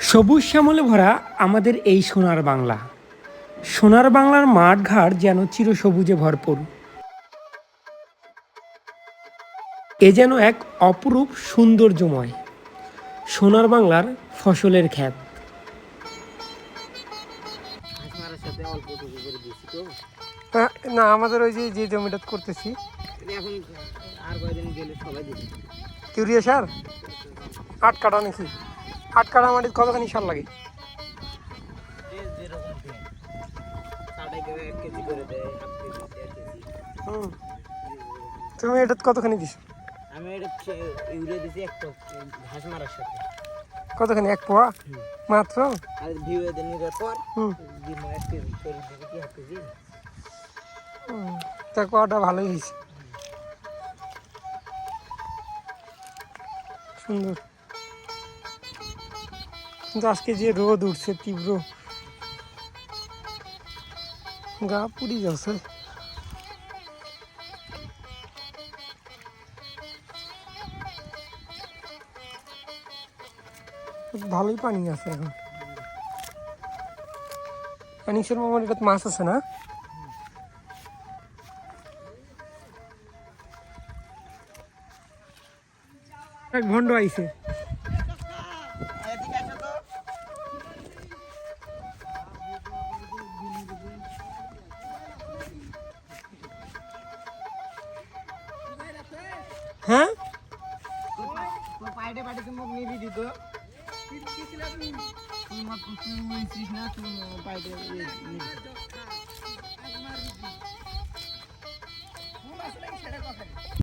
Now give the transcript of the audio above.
সবুজ শ্যামলে ভরা আমাদের এই সোনার বাংলা। সোনার বাংলার মাঠ ঘাট যেন চিরসবুজে ভরপুর। এ যেন এক অপরূপ সৌন্দর্যময় সোনার বাংলার ফসলের খ্যাত। না আমাদের ওই যে যে জমিটা করতেছি। আর কয়দিন গেলে সবাই দিবে। ইউরিয়া সার? আট কাটা নাকি? আট কাটা মাটির কতখানি সার লাগে? কেজি কেজি কেজি তুমি এটা কতখানি দিছো? আমি এটা ইউরিয়া দিছি এক ঘাস মারার সাথে কতখানি, এক পোয়া? মাত্র? আর ভিউ এদের নিবার পর হুম দিব এক কেজি কেজি তা কোয়াটা ভালোই হয়েছে। সুন্দর। কিন্তু আজকে যে রোদ উঠছে তীব্র গা পুড়ি যাচ্ছে ভালোই পানি আছে এখন পানিশের মামার এটা মাছ আছে না এক ভন্ড আইছে সাইডে পাঠিয়েছে মুখ নিবি দিত তুই মা তুই না তুই পাইটে